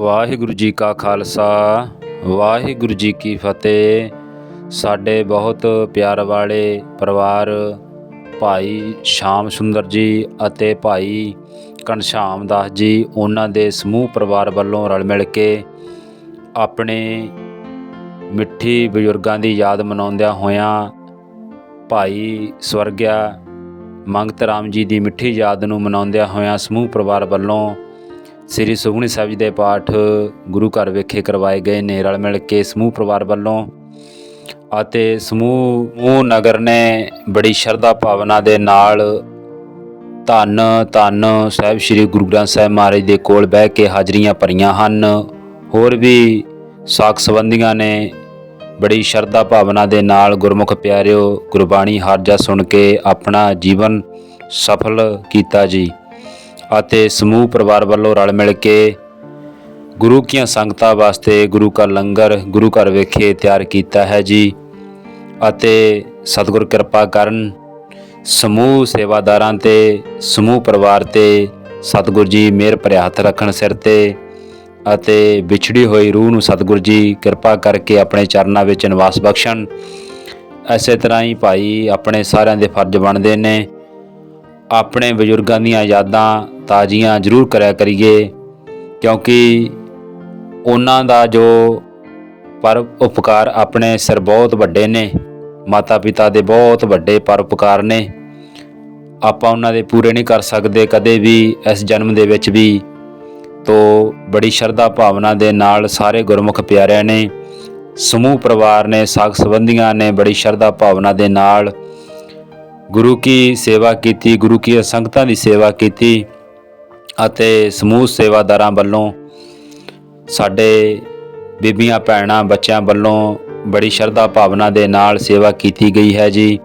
ਵਾਹਿਗੁਰੂ ਜੀ ਕਾ ਖਾਲਸਾ, ਵਾਹਿਗੁਰੂ ਜੀ ਕੀ ਫਤਿਹ। ਸਾਡੇ ਬਹੁਤ ਪਿਆਰ ਵਾਲੇ ਪਰਿਵਾਰ ਭਾਈ ਸ਼ਾਮ ਸੁੰਦਰ ਜੀ ਅਤੇ ਭਾਈ ਘਨਸ਼ਾਮ ਦਾਸ ਜੀ, ਉਹਨਾਂ ਦੇ ਸਮੂਹ ਪਰਿਵਾਰ ਵੱਲੋਂ ਰਲ ਮਿਲ ਕੇ ਆਪਣੇ ਮਿੱਠੀ ਬਜ਼ੁਰਗਾਂ ਦੀ ਯਾਦ ਮਨਾਉਂਦਿਆਂ ਹੋਇਆਂ ਭਾਈ ਸਵਰਗਿਆ ਮੰਗਤ ਰਾਮ ਜੀ ਦੀ ਮਿੱਠੀ ਯਾਦ ਨੂੰ ਮਨਾਉਂਦਿਆਂ ਹੋਇਆਂ ਸਮੂਹ ਪਰਿਵਾਰ ਵੱਲੋਂ ਸ੍ਰੀ ਸੁਖਮਨੀ ਸਾਹਿਬ ਜੀ ਦੇ ਪਾਠ ਗੁਰੂ ਘਰ ਵਿਖੇ ਕਰਵਾਏ ਗਏ ਨੇ, ਰਲ ਮਿਲ ਕੇ ਸਮੂਹ ਪਰਿਵਾਰ ਵੱਲੋਂ ਅਤੇ ਸਮੂਹ ਮੂਹ ਨਗਰ ਨੇ ਬੜੀ ਸ਼ਰਧਾ ਭਾਵਨਾ ਦੇ ਨਾਲ ਧੰਨ ਧੰਨ ਸਾਹਿਬ ਸ੍ਰੀ ਗੁਰੂ ਗ੍ਰੰਥ ਸਾਹਿਬ ਮਹਾਰਾਜ ਦੇ ਕੋਲ ਬਹਿ ਕੇ ਹਾਜ਼ਰੀਆਂ ਭਰੀਆਂ ਹਨ। ਹੋਰ ਵੀ ਸਾਖ ਸੰਬੰਧੀਆਂ ਨੇ ਬੜੀ ਸ਼ਰਧਾ ਭਾਵਨਾ ਦੇ ਨਾਲ ਗੁਰਮੁਖ ਪਿਆਰਿਓ, ਗੁਰਬਾਣੀ ਹਾਰਜਾ ਸੁਣ ਕੇ ਆਪਣਾ ਜੀਵਨ ਸਫਲ ਕੀਤਾ ਜੀ। ਅਤੇ ਸਮੂਹ ਪਰਿਵਾਰ ਵੱਲੋਂ ਰਲ ਮਿਲ ਕੇ ਗੁਰੂ ਕੀਆਂ ਸੰਗਤਾਂ ਵਾਸਤੇ ਗੁਰੂ ਕਾ ਲੰਗਰ, ਗੁਰੂ ਘਰ ਵਿਖੇ ਤਿਆਰ ਕੀਤਾ ਹੈ ਜੀ। ਅਤੇ ਸਤਿਗੁਰ ਕਿਰਪਾ ਕਰਨ ਸਮੂਹ ਸੇਵਾਦਾਰਾਂ ਤੇ, ਸਮੂਹ ਪਰਿਵਾਰ ਤੇ ਸਤਿਗੁਰ ਜੀ ਮਿਹਰ ਭਰਿਆ ਹੱਥ ਰੱਖਣ ਸਿਰ ਤੇ ਅਤੇ ਵਿਛੜੀ ਹੋਈ ਰੂਹ ਨੂੰ ਸਤਿਗੁਰ ਜੀ ਕਿਰਪਾ ਕਰਕੇ ਆਪਣੇ ਚਰਨਾਂ ਵਿੱਚ ਨਿਵਾਸ ਬਖਸ਼ਣ। ਐਸੇ ਤਰ੍ਹਾਂ ਹੀ ਭਾਈ ਆਪਣੇ ਸਾਰਿਆਂ ਦੇ ਫਰਜ਼ ਬਣਦੇ ਨੇ। ਆਪਣੇ ਬਜ਼ੁਰਗਾਂ ਦੀਆਂ ਯਾਦਾਂ ਤਾਜ਼ੀਆਂ ਜ਼ਰੂਰ ਕਰਿਆ ਕਰੀਏ, ਕਿਉਂਕਿ ਉਹਨਾਂ ਦਾ ਜੋ ਪਰ ਉਪਕਾਰ ਆਪਣੇ ਸਿਰ ਬਹੁਤ ਵੱਡੇ ਨੇ ਮਾਤਾ ਪਿਤਾ ਦੇ ਬਹੁਤ ਵੱਡੇ ਪਰ ਉਪਕਾਰ ਨੇ, ਆਪਾਂ ਉਹਨਾਂ ਦੇ ਪੂਰੇ ਨਹੀਂ ਕਰ ਸਕਦੇ, ਕਦੇ ਵੀ ਇਸ ਜਨਮ ਦੇ ਵਿੱਚ ਵੀ, ਤੋ ਬੜੀ ਸ਼ਰਧਾ ਭਾਵਨਾ ਦੇ ਨਾਲ ਸਾਰੇ ਗੁਰਮੁਖ ਪਿਆਰਿਆਂ ਨੇ, ਸਮੂਹ ਪਰਿਵਾਰ ਨੇ, ਸਾਖ ਸੰਬੰਧੀਆਂ ਨੇ ਬੜੀ ਸ਼ਰਧਾ ਭਾਵਨਾ ਦੇ ਨਾਲ ਗੁਰੂ ਕੀ ਸੇਵਾ ਕੀਤੀ, ਗੁਰੂ ਕੀ ਸੰਗਤਾਂ ਦੀ ਸੇਵਾ ਕੀਤੀ ਅਤੇ ਸਮੂਹ ਸੇਵਾਦਾਰਾਂ ਵੱਲੋਂ ਸਾਡੇ ਬੀਬੀਆਂ, ਭੈਣਾਂ, ਬੱਚਿਆਂ ਵੱਲੋਂ ਬੜੀ ਸ਼ਰਧਾ ਭਾਵਨਾ ਦੇ ਨਾਲ ਸੇਵਾ ਕੀਤੀ ਗਈ ਹੈ ਜੀ।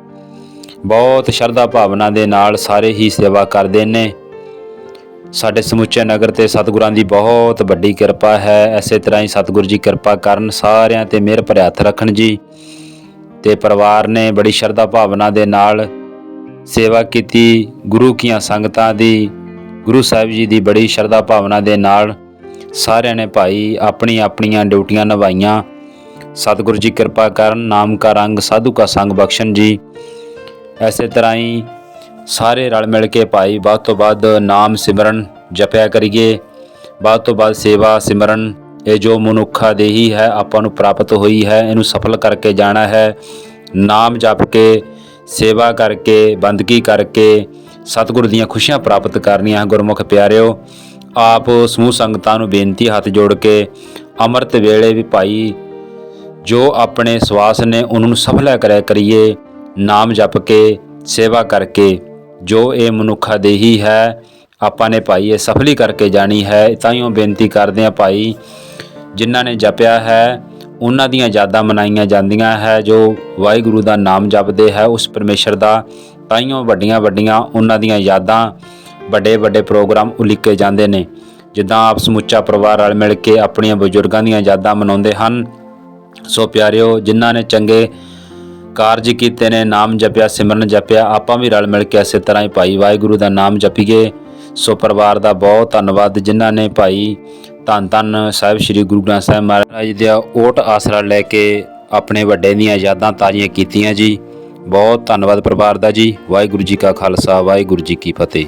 ਬਹੁਤ ਸ਼ਰਧਾ ਭਾਵਨਾ ਦੇ ਨਾਲ ਸਾਰੇ ਹੀ ਸੇਵਾ ਕਰਦੇ ਨੇ। ਸਾਡੇ ਸਮੁੱਚੇ ਨਗਰ ਤੇ ਸਤਿਗੁਰਾਂ ਦੀ ਬਹੁਤ ਵੱਡੀ ਕਿਰਪਾ ਹੈ। ਐਸੇ ਤਰ੍ਹਾਂ ਹੀ ਸਤਿਗੁਰ ਜੀ ਕਿਰਪਾ ਕਰਨ ਸਾਰਿਆਂ ਤੇ ਮਿਹਰ ਭਰਿਆ ਹੱਥ ਰੱਖਣ ਜੀ। ਤੇ ਪਰਿਵਾਰ ਨੇ ਬੜੀ ਸ਼ਰਧਾ ਭਾਵਨਾ ਦੇ ਨਾਲ ਸੇਵਾ ਕੀਤੀ, ਗੁਰੂ ਕੀਆਂ ਸੰਗਤਾਂ ਦੀ, ਗੁਰੂ ਸਾਹਿਬ ਜੀ ਦੀ ਬੜੀ ਸ਼ਰਧਾ ਭਾਵਨਾ ਦੇ ਨਾਲ ਸਾਰਿਆਂ ਨੇ ਭਾਈ ਆਪਣੀ ਆਪਣੀਆਂ ਡਿਊਟੀਆਂ ਨਿਭਾਈਆਂ। ਸਤਿਗੁਰੂ ਜੀ ਕਿਰਪਾ ਕਰਨ ਨਾਮ ਕਾ ਰੰਗ ਸਾਧੂ ਕਾ ਸੰਗ ਬਖਸ਼ਣ ਜੀ। ਐਸੇ ਤਰ੍ਹਾਂ ਹੀ ਸਾਰੇ ਰਲ ਮਿਲ ਕੇ ਭਾਈ ਬਾਅਦ ਤੋਂ ਬਾਅਦ ਨਾਮ ਸਿਮਰਨ ਜਪਿਆ ਕਰੀਏ। ਬਾਅਦ ਤੋਂ ਬਾਅਦ ਸੇਵਾ ਸਿਮਰਨ, ਇਹ ਜੋ ਮਨੁੱਖਾ ਦੇਹੀ ਹੈ, ਆਪਾਂ ਨੂੰ ਪ੍ਰਾਪਤ ਹੋਈ ਹੈ, ਇਹਨੂੰ ਸਫਲ ਕਰਕੇ ਜਾਣਾ ਹੈ। ਨਾਮ ਜਪ ਕੇ ਸੇਵਾ ਕਰਕੇ, ਬੰਦਗੀ ਕਰਕੇ ਸਤਿਗੁਰ ਦੀਆਂ ਖੁਸ਼ੀਆਂ ਪ੍ਰਾਪਤ ਕਰਨੀਆਂ ਗੁਰਮੁਖ ਪਿਆਰਿਓ। ਆਪ ਸਮੂਹ ਸੰਗਤਾਂ ਨੂੰ ਬੇਨਤੀ ਹੱਥ ਜੋੜ ਕੇ ਅੰਮ੍ਰਿਤ ਵੇਲੇ ਵੀ ਭਾਈ ਜੋ ਆਪਣੇ ਸਵਾਸ ਨੇ ਉਹਨਾਂ ਨੂੰ ਸਫਲਾ ਕਰਿਆ ਕਰੀਏ, ਨਾਮ ਜਪ ਕੇ, ਸੇਵਾ ਕਰਕੇ, ਜੋ ਇਹ ਮਨੁੱਖਾ ਦੇਹੀ ਹੈ, ਆਪਾਂ ਨੇ ਭਾਈ ਇਹ ਸਫਲੀ ਕਰਕੇ ਜਾਣੀ ਹੈ, ਤਾਂ ਹੀ ਉਹ ਬੇਨਤੀ ਕਰਦੇ ਆ ਭਾਈ, ਜਿਨ੍ਹਾਂ ਨੇ ਜਪਿਆ ਹੈ ਉਹਨਾਂ ਦੀਆਂ ਯਾਦਾਂ ਮਨਾਈਆਂ ਜਾਂਦੀਆਂ ਹੈ, ਜੋ ਵਾਹਿਗੁਰੂ ਦਾ ਨਾਮ ਜਪਦੇ ਹੈ, ਉਸ ਪਰਮੇਸ਼ਰ ਦਾ, ਤਾਈਓ ਵੱਡੀਆਂ ਵੱਡੀਆਂ ਉਹਨਾਂ ਦੀਆਂ ਯਾਦਾਂ ਵੱਡੇ ਵੱਡੇ ਪ੍ਰੋਗਰਾਮ ਉਲੀਕੇ ਜਾਂਦੇ ਨੇ। ਜਿੱਦਾਂ ਆਪ ਸਮੁੱਚਾ ਪਰਿਵਾਰ ਰਲ ਮਿਲ ਕੇ ਆਪਣੀਆਂ ਬਜ਼ੁਰਗਾਂ ਦੀਆਂ ਯਾਦਾਂ ਮਨਾਉਂਦੇ ਹਨ। ਸੋ ਪਿਆਰਿਓ, ਜਿਨ੍ਹਾਂ ਨੇ ਚੰਗੇ ਕਾਰਜ ਕੀਤੇ ਨੇ, ਨਾਮ ਜਪਿਆ, ਸਿਮਰਨ ਜਪਿਆ, ਆਪਾਂ ਵੀ ਰਲ ਮਿਲ ਕੇ ਇਸੇ ਤਰ੍ਹਾਂ ਹੀ ਭਾਈ ਵਾਹਿਗੁਰੂ ਦਾ ਨਾਮ ਜਪੀਏ। ਸੋ ਪਰਿਵਾਰ ਦਾ ਬਹੁਤ ਧੰਨਵਾਦ, ਜਿਨ੍ਹਾਂ ਨੇ ਭਾਈ ਧੰਨ ਧੰਨ ਸਾਹਿਬ ਸ੍ਰੀ ਗੁਰੂ ਗ੍ਰੰਥ ਸਾਹਿਬ ਮਹਾਰਾਜ ਦਾ ਓਟ ਆਸਰਾ ਲੈ ਕੇ ਆਪਣੇ ਵੱਡੇ ਦੀਆਂ ਯਾਦਾਂ ਤਾਜ਼ੀਆਂ ਕੀਤੀਆਂ ਜੀ। ਬਹੁਤ ਧੰਨਵਾਦ ਪਰਿਵਾਰ ਦਾ ਜੀ। ਵਾਹਿਗੁਰੂ ਜੀ ਕਾ ਖਾਲਸਾ, ਵਾਹਿਗੁਰੂ ਜੀ ਕੀ ਫਤਿਹ।